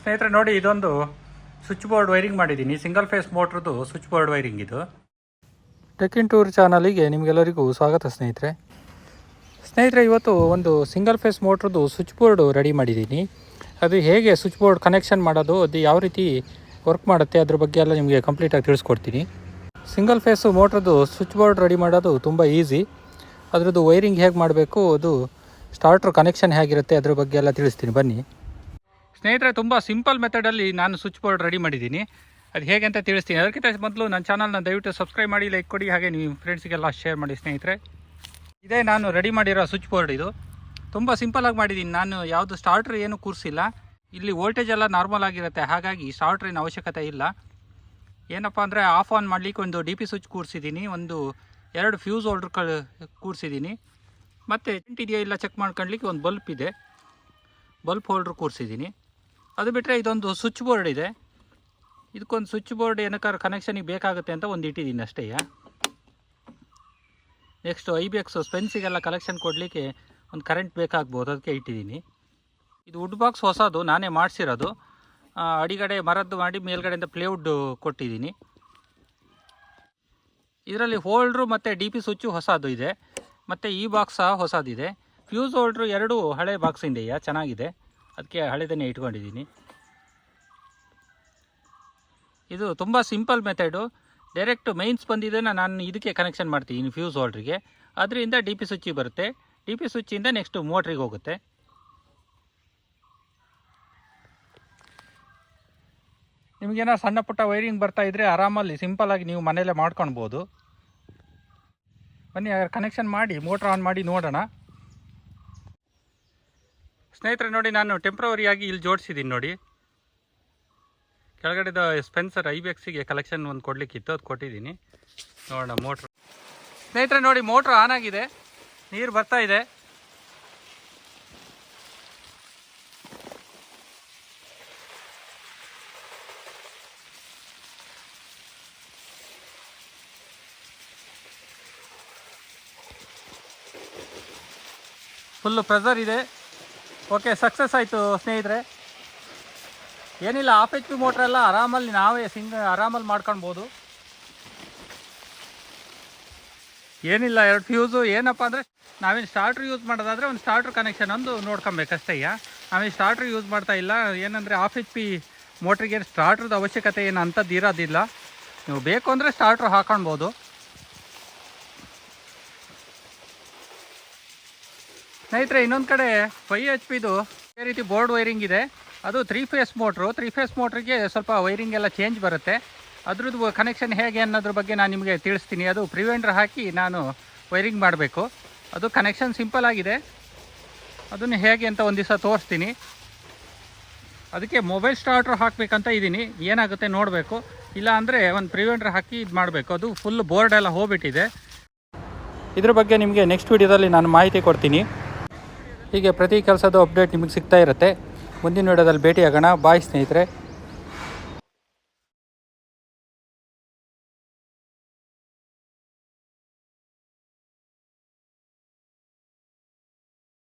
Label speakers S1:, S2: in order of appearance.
S1: ಸ್ನೇಹಿತರೆ, ನೋಡಿ ಇದೊಂದು ಸ್ವಿಚ್ ಬೋರ್ಡ್ ವೈರಿಂಗ್ ಮಾಡಿದ್ದೀನಿ. ಸಿಂಗಲ್ ಫೇಸ್ ಮೋಟ್ರದ್ದು ಸ್ವಿಚ್ ಬೋರ್ಡ್ ವೈರಿಂಗ್ ಇದು. ಟೆಕ್ಕಿನ್ ಟೂರ್ ಚಾನಲಿಗೆ ನಿಮಗೆಲ್ಲರಿಗೂ ಸ್ವಾಗತ ಸ್ನೇಹಿತರೆ. ಸ್ನೇಹಿತರೆ, ಇವತ್ತು ಒಂದು ಸಿಂಗಲ್ ಫೇಸ್ ಮೋಟ್ರದ್ದು ಸ್ವಿಚ್ ಬೋರ್ಡು ರೆಡಿ ಮಾಡಿದ್ದೀನಿ. ಅದು ಹೇಗೆ ಸ್ವಿಚ್ ಬೋರ್ಡ್ ಕನೆಕ್ಷನ್ ಮಾಡೋದು, ಅದು ಯಾವ ರೀತಿ ವರ್ಕ್ ಮಾಡುತ್ತೆ, ಅದ್ರ ಬಗ್ಗೆ ಎಲ್ಲ ನಿಮಗೆ ಕಂಪ್ಲೀಟಾಗಿ ತಿಳಿಸ್ಕೊಡ್ತೀನಿ. ಸಿಂಗಲ್ ಫೇಸು ಮೋಟ್ರದ್ದು ಸ್ವಿಚ್ ಬೋರ್ಡ್ ರೆಡಿ ಮಾಡೋದು ತುಂಬ ಈಸಿ ಅದರದ್ದು ವೈರಿಂಗ್ ಹೇಗೆ ಮಾಡಬೇಕು, ಅದು ಸ್ಟಾರ್ಟ್ರ್ ಕನೆಕ್ಷನ್ ಹೇಗಿರುತ್ತೆ, ಅದ್ರ ಬಗ್ಗೆ ಎಲ್ಲ ತಿಳಿಸ್ತೀನಿ. ಬನ್ನಿ. ಸ್ನೇಹಿತರೆ, ತುಂಬ ಸಿಂಪಲ್ ಮೆಥಡಲ್ಲಿ ನಾನು ಸ್ವಿಚ್ ಬೋರ್ಡ್ ರೆಡಿ ಮಾಡಿದ್ದೀನಿ. ಅದು ಹೇಗೆ ಅಂತ ತಿಳಿಸ್ತೀನಿ. ಅದಕ್ಕಿಂತ ಮೊದಲು ನನ್ನ ಚಾನಲ್ನ ದಯವಿಟ್ಟು ಸಬ್ಸ್ಕ್ರೈಬ್ ಮಾಡಿ ಲೈಕ್ ಕೊಡಿ. ಹಾಗೆ ನೀವು ಫ್ರೆಂಡ್ಸಿಗೆಲ್ಲ ಶೇರ್ ಮಾಡಿ, ಸ್ನೇಹಿತರೆ. ಇದೇ ನಾನು ರೆಡಿ ಮಾಡಿರೋ ಸ್ವಿಚ್ ಬೋರ್ಡ್ ಇದು. ತುಂಬ ಸಿಂಪಲಾಗಿ ಮಾಡಿದ್ದೀನಿ. ನಾನು ಯಾವುದು ಸ್ಟಾರ್ಟ್ರ್ ಏನು ಕೂರಿಸಿಲ್ಲ ಇಲ್ಲಿ. ವೋಲ್ಟೇಜ್ ಎಲ್ಲ ನಾರ್ಮಲ್ ಆಗಿರುತ್ತೆ. ಹಾಗಾಗಿ ಸ್ಟಾರ್ಟ್ರಿನ ಅವಶ್ಯಕತೆ ಇಲ್ಲ. ಏನಪ್ಪ ಅಂದರೆ ಆಫ್ ಆನ್ ಮಾಡಲಿಕ್ಕೆ ಒಂದು ಡಿ ಪಿ ಸ್ವಿಚ್ ಕೂರಿಸಿದ್ದೀನಿ ಒಂದು ಎರಡು ಫ್ಯೂಸ್ ಹೋಲ್ಡ್ರ್ ಕಳ್ ಕೂರಿಸಿದ್ದೀನಿ ಮತ್ತು ಇದೆಯಾ ಇಲ್ಲ ಚೆಕ್ ಮಾಡ್ಕೊಳ್ಲಿಕ್ಕೆ ಒಂದು ಬಲ್ಪ್ ಇದೆ. ಬಲ್ಪ್ ಹೋಲ್ಡ್ರ್ ಕೂರಿಸಿದ್ದೀನಿ ಅದು ಬಿಟ್ಟರೆ ಇದೊಂದು ಸ್ವಿಚ್ ಬೋರ್ಡ್ ಇದೆ. ಇದಕ್ಕೊಂದು ಸ್ವಿಚ್ ಬೋರ್ಡ್ ಏನಕ್ಕಾರು ಕನೆಕ್ಷನಿಗೆ ಬೇಕಾಗುತ್ತೆ ಅಂತ ಒಂದು ಇಟ್ಟಿದ್ದೀನಿ ಅಷ್ಟೇ ನೆಕ್ಸ್ಟು ಐ ಬಿ ಎಕ್ಸ್ ಸ್ಪೆನ್ಸಿಗೆಲ್ಲ ಕಲೆಕ್ಷನ್ ಕೊಡಲಿಕ್ಕೆ ಒಂದು ಕರೆಂಟ್ ಬೇಕಾಗ್ಬೋದು ಅದಕ್ಕೆ ಇಟ್ಟಿದ್ದೀನಿ ಇದು ವುಡ್ ಬಾಕ್ಸ್ ಹೊಸದು, ನಾನೇ ಮಾಡಿಸಿರೋದು. ಅಡಿಗಡೆ ಮರದ್ದು ಮಾಡಿ ಮೇಲ್ಗಡೆಯಿಂದ ಪ್ಲೇವುಡ್ ಕೊಟ್ಟಿದ್ದೀನಿ ಇದರಲ್ಲಿ ಹೋಲ್ಡ್ರು ಮತ್ತು ಡಿ ಪಿ ಸ್ವಿಚ್ಚು ಹೊಸದು ಇದೆ. ಮತ್ತು ಈ ಬಾಕ್ಸ್ ಹೊಸದಿದೆ. ಫ್ಯೂಸ್ ಹೋಲ್ಡ್ರು ಎರಡು ಹಳೆ ಬಾಕ್ಸಿಂದೆಯಾ ಚೆನ್ನಾಗಿದೆ. ಅದಕ್ಕೆ ಹಳೆದನ್ನೇ ಇಟ್ಕೊಂಡಿದ್ದೀನಿ. ಇದು ತುಂಬ ಸಿಂಪಲ್ ಮೆಥಡು ಡೈರೆಕ್ಟ್ ಮೈನ್ಸ್ ಬಂದಿದ್ದನ್ನು ನಾನು ಇದಕ್ಕೆ ಕನೆಕ್ಷನ್ ಮಾಡ್ತೀನಿ ಫ್ಯೂಸ್ ಹೋಲ್ಡ್ರಿಗೆ ಅದರಿಂದ ಡಿ ಪಿ ಸ್ವಿಚ್ಚಿಗೆ ಬರುತ್ತೆ. ಡಿ ಪಿ ಸ್ವಿಚ್ಚಿಂದ ನೆಕ್ಸ್ಟ್ ಮೋಟ್ರಿಗೆ ಹೋಗುತ್ತೆ. ನಿಮಗೇನೋ ಸಣ್ಣ ಪುಟ್ಟ ವೈರಿಂಗ್ ಬರ್ತಾ ಇದ್ದರೆ ಆರಾಮಲ್ಲಿ ಸಿಂಪಲಾಗಿ ನೀವು ಮನೆಯಲ್ಲೇ ಮಾಡ್ಕೊಳ್ಬೋದು. ಬನ್ನಿ ಕನೆಕ್ಷನ್ ಮಾಡಿ ಮೋಟ್ರ್ ಆನ್ ಮಾಡಿ ನೋಡೋಣ. ಸ್ನೇಹಿತರೆ, ನೋಡಿ ನಾನು ಟೆಂಪ್ರವರಿಯಾಗಿ ಇಲ್ಲಿ ಜೋಡಿಸಿದ್ದೀನಿ ನೋಡಿ. ಕೆಳಗಡೆದ ಸ್ಪೆನ್ಸರ್ ಐ ಬಿ ಎಕ್ಸಿಗೆ ಕಲೆಕ್ಷನ್ ಒಂದು ಕೊಡಲಿಕ್ಕಿತ್ತು ಅದು ಕೊಟ್ಟಿದ್ದೀನಿ ನೋಡೋಣ ಮೋಟ್ರ್ ಸ್ನೇಹಿತರೆ, ನೋಡಿ ಮೋಟ್ರ್ ಆನ್ ಆಗಿದೆ. ನೀರು ಬರ್ತಾ ಇದೆ. ಫುಲ್ಲು ಪ್ರೆಸರ್ ಇದೆ. ಓಕೆ ಸಕ್ಸಸ್ ಆಯಿತು ಸ್ನೇಹಿತರೆ. ಏನಿಲ್ಲ, ಆಫ್ ಎಚ್ ಪಿ ಮೋಟ್ರೆಲ್ಲ ಆರಾಮಲ್ಲಿ ನಾವೇ ಸಿಂಗ್ ಆರಾಮಲ್ಲಿ ಮಾಡ್ಕೊಳ್ಬೋದು. ಏನಿಲ್ಲ, ಎರಡು ಫ್ಯೂಸು ಏನಪ್ಪ ಅಂದರೆ ನಾವೇನು ಸ್ಟಾರ್ಟ್ರ್ ಯೂಸ್ ಮಾಡೋದಾದರೆ ಒಂದು ಸ್ಟಾರ್ಟ್ರ್ ಕನೆಕ್ಷನ್ ಒಂದು ನೋಡ್ಕೊಬೇಕಷ್ಟೇ ನಾವೇನು ಸ್ಟಾರ್ಟ್ರ್ ಯೂಸ್ ಮಾಡ್ತಾ ಇಲ್ಲ. ಏನಂದರೆ ಆಫ್ ಎಚ್ ಪಿ ಮೋಟ್ರಿಗೆ ಸ್ಟಾರ್ಟ್ರದ ಅವಶ್ಯಕತೆ ಏನು ಅಂಥದ್ದು ಇರೋದಿಲ್ಲ. ನೀವು ಬೇಕು ಅಂದರೆ ಸ್ಟಾರ್ಟ್ರ್ ಹಾಕೊಳ್ಬೋದು. ಸ್ನೇಹಿತರೆ, ಇನ್ನೊಂದು ಕಡೆ ಫೈ ಎಚ್ ಪಿದು ಅದೇ ರೀತಿ ಬೋರ್ಡ್ ವೈರಿಂಗ್ ಇದೆ. ಅದು three phase motor three phase ಮೋಟ್ರಿಗೆ ಸ್ವಲ್ಪ ವೈರಿಂಗ್ ಎಲ್ಲ ಚೇಂಜ್ ಬರುತ್ತೆ. ಅದ್ರದ್ದು ಕನೆಕ್ಷನ್ ಹೇಗೆ ಅನ್ನೋದ್ರ ಬಗ್ಗೆ ನಾನು ನಿಮಗೆ ತಿಳಿಸ್ತೀನಿ. ಅದು ಪ್ರಿವೆಂಡ್ರ್ ಹಾಕಿ ನಾನು ವೈರಿಂಗ್ ಮಾಡಬೇಕು. ಅದು ಕನೆಕ್ಷನ್ ಸಿಂಪಲ್ ಆಗಿದೆ. ಅದನ್ನು ಹೇಗೆ ಅಂತ ಒಂದು ದಿವಸ ತೋರಿಸ್ತೀನಿ. ಅದಕ್ಕೆ ಮೊಬೈಲ್ ಸ್ಟಾರ್ಟ್ರ್ ಹಾಕಬೇಕಂತ ಇದ್ದೀನಿ ಏನಾಗುತ್ತೆ ನೋಡಬೇಕು. ಇಲ್ಲ ಅಂದರೆ ಒಂದು ಪ್ರಿವೆಂಟ್ರ್ ಹಾಕಿ ಇದು ಮಾಡಬೇಕು. ಅದು ಫುಲ್ ಬೋರ್ಡ್ ಎಲ್ಲ ಹೋಗ್ಬಿಟ್ಟಿದೆ. ಇದ್ರ ಬಗ್ಗೆ ನಿಮಗೆ ನೆಕ್ಸ್ಟ್ ವಿಡಿಯೋದಲ್ಲಿ ನಾನು ಮಾಹಿತಿ ಕೊಡ್ತೀನಿ. ಹೀಗೆ ಪ್ರತಿ ಕೆಲಸದ ಅಪ್ಡೇಟ್ ನಿಮಗೆ ಸಿಗ್ತಾ ಇರುತ್ತೆ. ಮುಂದಿನ ವಿಡಿಯೋದಲ್ಲಿ ಭೇಟಿಯಾಗೋಣ. ಬಾಯ್ ಸ್ನೇಹಿತರೆ.